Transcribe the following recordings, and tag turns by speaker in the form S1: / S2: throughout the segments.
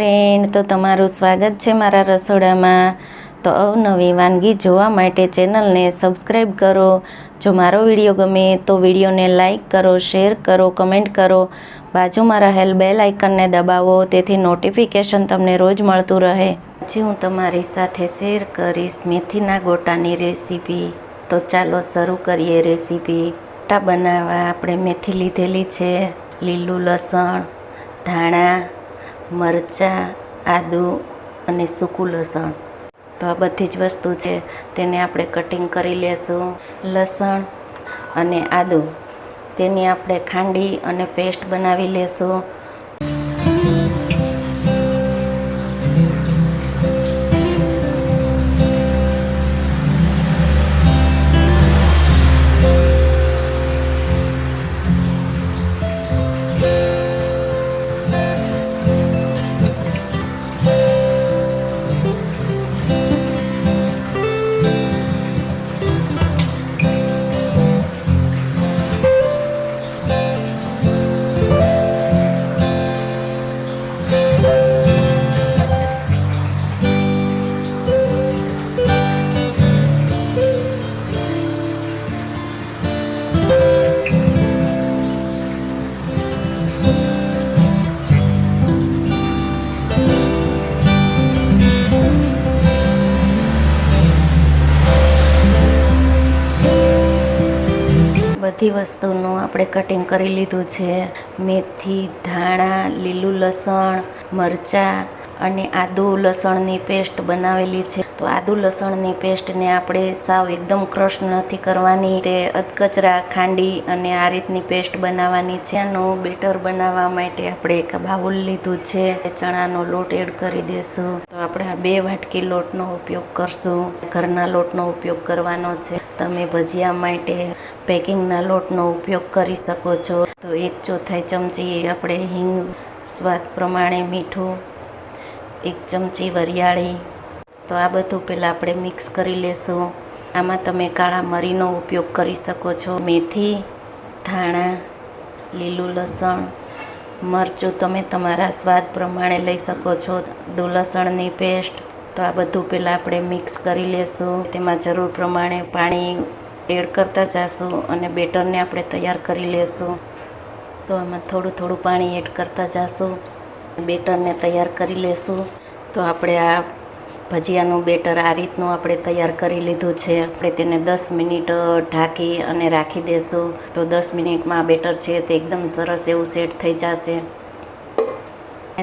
S1: Friend તો તમારું સ્વાગત છે મારા રસોડામાં. તો અવનવી વાનગી જોવા માટે ચેનલને સબસ્ક્રાઈબ કરો. જો મારો વીડિયો ગમે તો વિડીયોને લાઈક કરો, શેર કરો, કમેન્ટ કરો. બાજુમાં રહેલ બેલ આઇકનને દબાવો, તેથી નોટિફિકેશન તમને રોજ મળતું રહે. પછી હું તમારી સાથે શેર કરીશ મેથીના ગોટાની રેસીપી. તો ચાલો શરૂ કરીએ રેસીપી. ગોટા બનાવવા આપણે મેથી લીધેલી છે, લીલું લસણ, ધાણા મરચાં, આદું અને સૂકું લસણ. તો આ બધી જ વસ્તુ છે, તેને આપણે કટિંગ કરી લેશું. લસણ અને આદું. તેની આપણે ખાંડી અને પેસ્ટ બનાવી લેશું. બધી વસ્તુનું આપણે કટિંગ કરી લીધું છે. મેથી, ધાણા, લીલું લસણ, મરચાં અને આદુ લસણની પેસ્ટ બનાવેલી છે. તો આદુ લસણની પેસ્ટને આપણે સાવ એકદમ ક્રશ નથી કરવાની. તે અધકચરા, ખાંડી અને આ રીતની પેસ્ટ બનાવવાની છે. આનું બેટર બનાવવા માટે આપણે એક બાઉલ લીધું છે. ચણાનો લોટ એડ કરી દેશું. તો આપણે આ બે વાટકી લોટનો ઉપયોગ કરશું. ઘરના લોટનો ઉપયોગ કરવાનો છે. તમે ભજીયા માટે પેકિંગના લોટનો ઉપયોગ કરી શકો છો. તો એક ચોથાઈ ચમચી આપણે હિંગ, સ્વાદ પ્રમાણે મીઠું, એક ચમચી વરિયાળી. તો આ બધું પહેલાં આપણે મિક્સ કરી લેશું. આમાં તમે કાળા મરીનો ઉપયોગ કરી શકો છો. મેથી, ધાણા, લીલું લસણ, મરચું તમે તમારા સ્વાદ પ્રમાણે લઈ શકો છો. દુ લસણની પેસ્ટ તો આ બધું પહેલાં આપણે મિક્સ કરી લેશું. તેમાં જરૂર પ્રમાણે પાણી એડ કરતા જશું અને બેટરને આપણે તૈયાર કરી લેશું. તો આમાં થોડું થોડું પાણી એડ કરતા જશું. બેટરને તૈયાર કરી લેશું. તો આપણે આ ભજીયાનું બેટર આ રીતનું આપણે તૈયાર કરી લીધું છે. આપણે તેને દસ મિનિટ ઢાંકી અને રાખી દેશું. તો દસ મિનિટમાં બેટર છે તે એકદમ સરસ એવું સેટ થઈ જશે.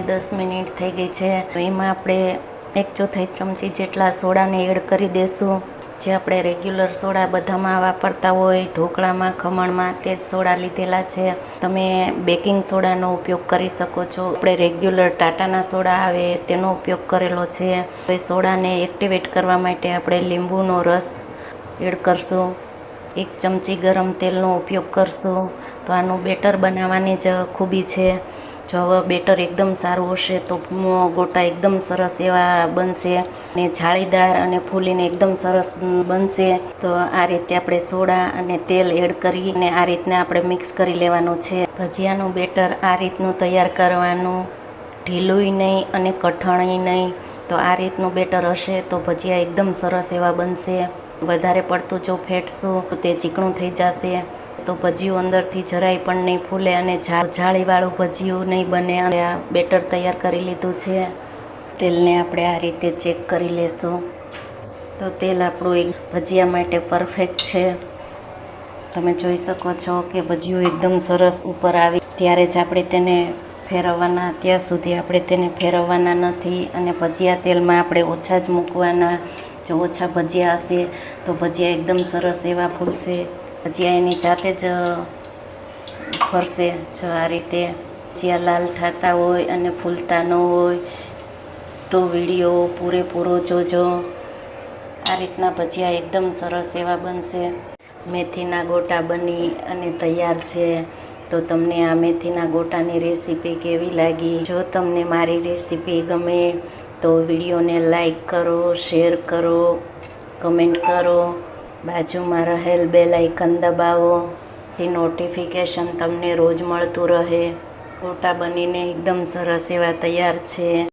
S1: દસ મિનિટ થઈ ગઈ છે. તો એમાં આપણે એક ચોથાઈ ચમચી જેટલા સોડાને એડ કરી દેશું. જે આપણે રેગ્યુલર સોડા બધામાં વાપરતા હોય, ઢોકળામાં, ખમણમાં, તે જ સોડા લીધેલા છે. તમે બેકિંગ સોડાનો ઉપયોગ કરી શકો છો. આપણે રેગ્યુલર ટાટાના સોડા આવે તેનો ઉપયોગ કરેલો છે. હવે સોડાને એક્ટિવેટ કરવા માટે આપણે લીંબુનો રસ એડ કરશું. એક ચમચી ગરમ તેલનો ઉપયોગ કરશું. તો આનું બેટર બનાવવાની જ ખૂબી છે. જો હવે બેટર એકદમ સારું હશે તો ગોટા એકદમ સરસ એવા બનશે. અને જાળીદાર અને ફૂલીને એકદમ સરસ બનશે. તો આ રીતે આપણે સોડા અને તેલ એડ કરી અને આ રીતના આપણે મિક્સ કરી લેવાનું છે. ભજીયાનું બેટર આ રીતનું તૈયાર કરવાનું. ઢીલુંય નહીં અને કઠણય નહીં. તો આ રીતનું બેટર હશે તો ભજીયા એકદમ સરસ એવા બનશે. વધારે પડતું જો ફેટશું તો તે ચીકણું થઈ જશે. તો ભજીયું અંદરથી જરાય પણ નહીં ફૂલે અને જાળીવાળું ભજીયું નહીં બને અને આ બેટર તૈયાર કરી લીધું છે. તેલને આપણે આ રીતે ચેક કરી લેશું. તો તેલ આપણું એક ભજીયા માટે પરફેક્ટ છે. તમે જોઈ શકો છો કે ભજીયું એકદમ સરસ ઉપર આવી ત્યારે જ આપણે તેને ફેરવવાના, ત્યાં સુધી આપણે તેને ફેરવવાના નથી અને ભજીયા તેલમાં આપણે ઓછા જ મૂકવાના. જો ઓછા ભજીયા હશે તો ભજીયા એકદમ સરસ એવા ફૂલશે. ભજીયા એની જાતે જ ફરશે, જો આ રીતે ભજીયા લાલ થતા હોય અને ફૂલતા ન હોય, તો વીડિયો પૂરેપૂરો જોજો. આ રીતના ભજીયા એકદમ સરસ એવા બનશે. મેથીના ગોટા બની અને તૈયાર છે. તો તમને આ મેથીના ગોટાની રેસીપી કેવી લાગી? જો તમને મારી રેસીપી ગમે, તો વિડીયોને લાઈક કરો, શેર કરો, કમેન્ટ કરો. બાજુમાં રહેલ બેલ આઇકન દબાવો. એ નોટિફિકેશન તમને રોજ મળતું રહે. ગોટા બનીને એકદમ સરસ એવા તૈયાર છે.